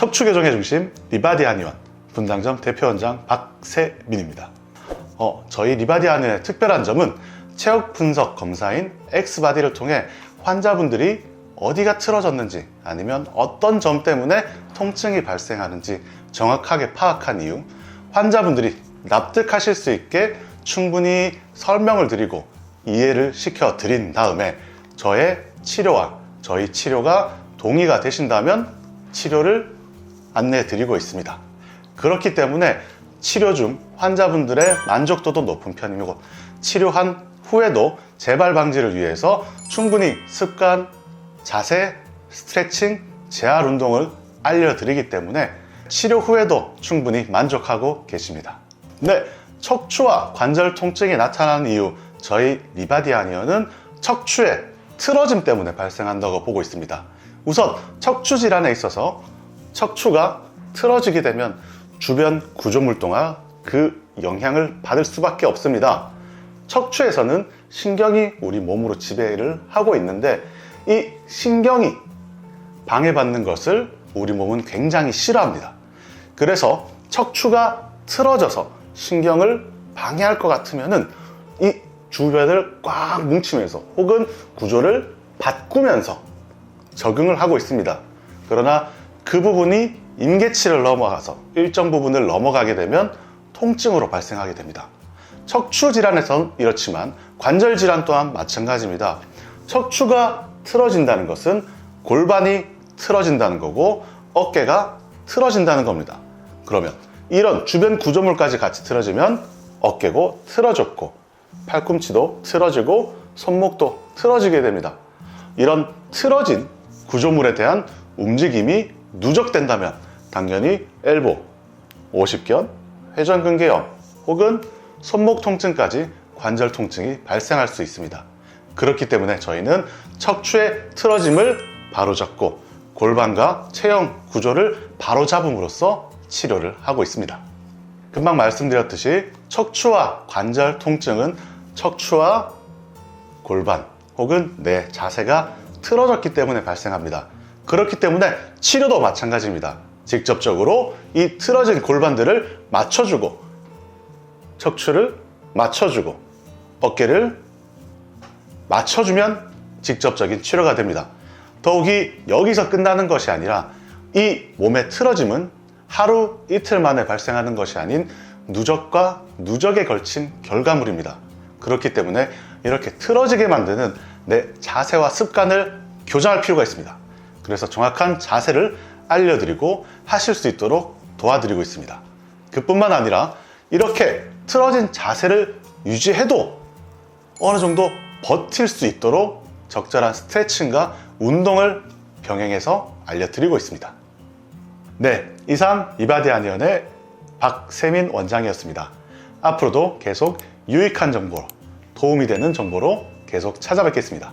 척추 교정의 중심 리바디 한의원 분당점 대표원장 박세민입니다. 어, 저희 리바디 한의원의 특별한 점은 체육 분석 검사인 엑스바디를 통해 환자분들이 어디가 틀어졌는지 아니면 어떤 점 때문에 통증이 발생하는지 정확하게 파악한 이후 환자분들이 납득하실 수 있게 충분히 설명을 드리고 이해를 시켜 드린 다음에 저의 치료와 저희 치료가 동의가 되신다면 치료를 안내해 드리고 있습니다. 그렇기 때문에 치료 중 환자분들의 만족도도 높은 편이고 치료한 후에도 재발 방지를 위해서 충분히 습관, 자세, 스트레칭, 재활 운동을 알려드리기 때문에 치료 후에도 충분히 만족하고 계십니다. 네, 척추와 관절 통증이 나타나는 이유 저희 리바디 아니어는 척추의 틀어짐 때문에 발생한다고 보고 있습니다. 우선 척추 질환에 있어서 척추가 틀어지게 되면 주변 구조물동화 그 영향을 받을 수밖에 없습니다. 척추에서는 신경이 우리 몸으로 지배를 하고 있는데 이 신경이 방해받는 것을 우리 몸은 굉장히 싫어합니다. 그래서 척추가 틀어져서 신경을 방해할 것 같으면은 이 주변을 꽉 뭉치면서 혹은 구조를 바꾸면서 적응을 하고 있습니다. 그러나 그 부분이 임계치를 넘어가서 일정 부분을 넘어가게 되면 통증으로 발생하게 됩니다. 척추 질환에선 이렇지만 관절 질환 또한 마찬가지입니다. 척추가 틀어진다는 것은 골반이 틀어진다는 거고 어깨가 틀어진다는 겁니다. 그러면 이런 주변 구조물까지 같이 틀어지면 어깨고 틀어졌고 팔꿈치도 틀어지고 손목도 틀어지게 됩니다. 이런 틀어진 구조물에 대한 움직임이 누적된다면 당연히 엘보, 오십견, 회전근개염 혹은 손목 통증까지 관절 통증이 발생할 수 있습니다. 그렇기 때문에 저희는 척추의 틀어짐을 바로잡고 골반과 체형 구조를 바로잡음으로써 치료를 하고 있습니다. 금방 말씀드렸듯이 척추와 관절 통증은 척추와 골반 혹은 내 자세가 틀어졌기 때문에 발생합니다. 그렇기 때문에 치료도 마찬가지입니다. 직접적으로 이 틀어진 골반들을 맞춰주고 척추를 맞춰주고 어깨를 맞춰주면 직접적인 치료가 됩니다. 더욱이 여기서 끝나는 것이 아니라 이 몸의 틀어짐은 하루 이틀 만에 발생하는 것이 아닌 누적과 누적에 걸친 결과물입니다. 그렇기 때문에 이렇게 틀어지게 만드는 내 자세와 습관을 교정할 필요가 있습니다. 그래서 정확한 자세를 알려드리고 하실 수 있도록 도와드리고 있습니다. 그뿐만 아니라 이렇게 틀어진 자세를 유지해도 어느 정도 버틸 수 있도록 적절한 스트레칭과 운동을 병행해서 알려드리고 있습니다. 네, 이상 이바디 아니언의 박세민 원장이었습니다. 앞으로도 계속 유익한 정보, 도움이 되는 정보로 계속 찾아뵙겠습니다.